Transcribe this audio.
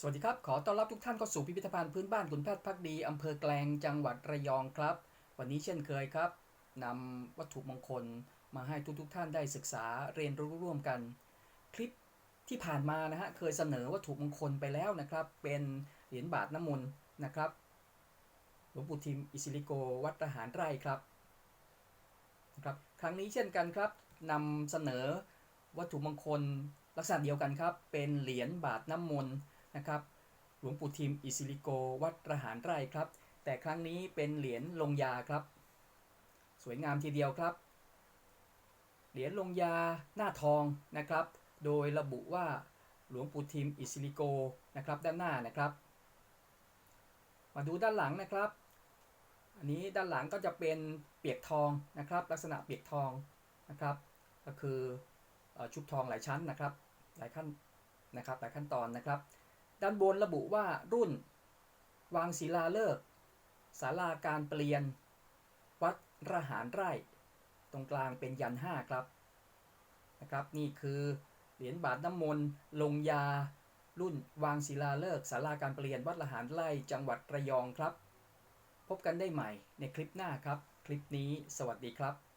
สวัสดีครับ ขอต้อนรับทุกท่านเข้าสู่พิพิธภัณฑ์พื้นบ้านขุนแพทย์พักดี อำเภอแกลงจังหวัดระยองครับ วันนี้เช่นเคยครับนำวัตถุมงคลมาให้ทุกทท่านได้ศึกษาเรียนรู้ร่วมกัน คลิปที่ผ่านมานะฮะเคยเสนอวัตถุมงคลไปแล้วนะครับ เป็นเหรียญบาทน้ำมนต์นะครับหลวงปู่ทิมอิสิลิโกวัดทหารไร่ครับนะครับ ครั้งนี้เช่นกันครับนำเสนอวัตถุมงคลลักษณะเดียวกันครับ เป็นเหรียญบาทน้ำมนต์ นะครับหลวงปู่ทิมอิสิลิโก วัดระหารไร่ครับ แต่ครั้งนี้เป็นเหรียญลงยาครับ สวยงามทีเดียวครับ เหรียญลงยาหน้าทองนะครับ โดยระบุว่าหลวงปู่ทิมอิสิลิโกนะครับด้านหน้านะครับ มาดูด้านหลังนะครับ อันนี้ด้านหลังก็จะเป็นเปียกทองนะครับ ลักษณะเปียกทองนะครับ ก็คืออชุบทองหลายชั้นนะครับ หลายขั้นนะครับหลายขั้นตอนนะครับ ด้านบนระบุว่ารุ่น วางศิลาฤกษ์ศาลาการเปลี่ยน วัดระหารไร่ ตรงกลางเป็นยันห้าครับนะครับ นี่คือเหรียญบาทน้ำมนต์ลงยา รุ่นวางศิลาฤกษ์ศาลาการเปลี่ยนวัดระหารไร่จังหวัดระยองครับ พบกันได้ใหม่ในคลิปหน้าครับ คลิปนี้สวัสดีครับ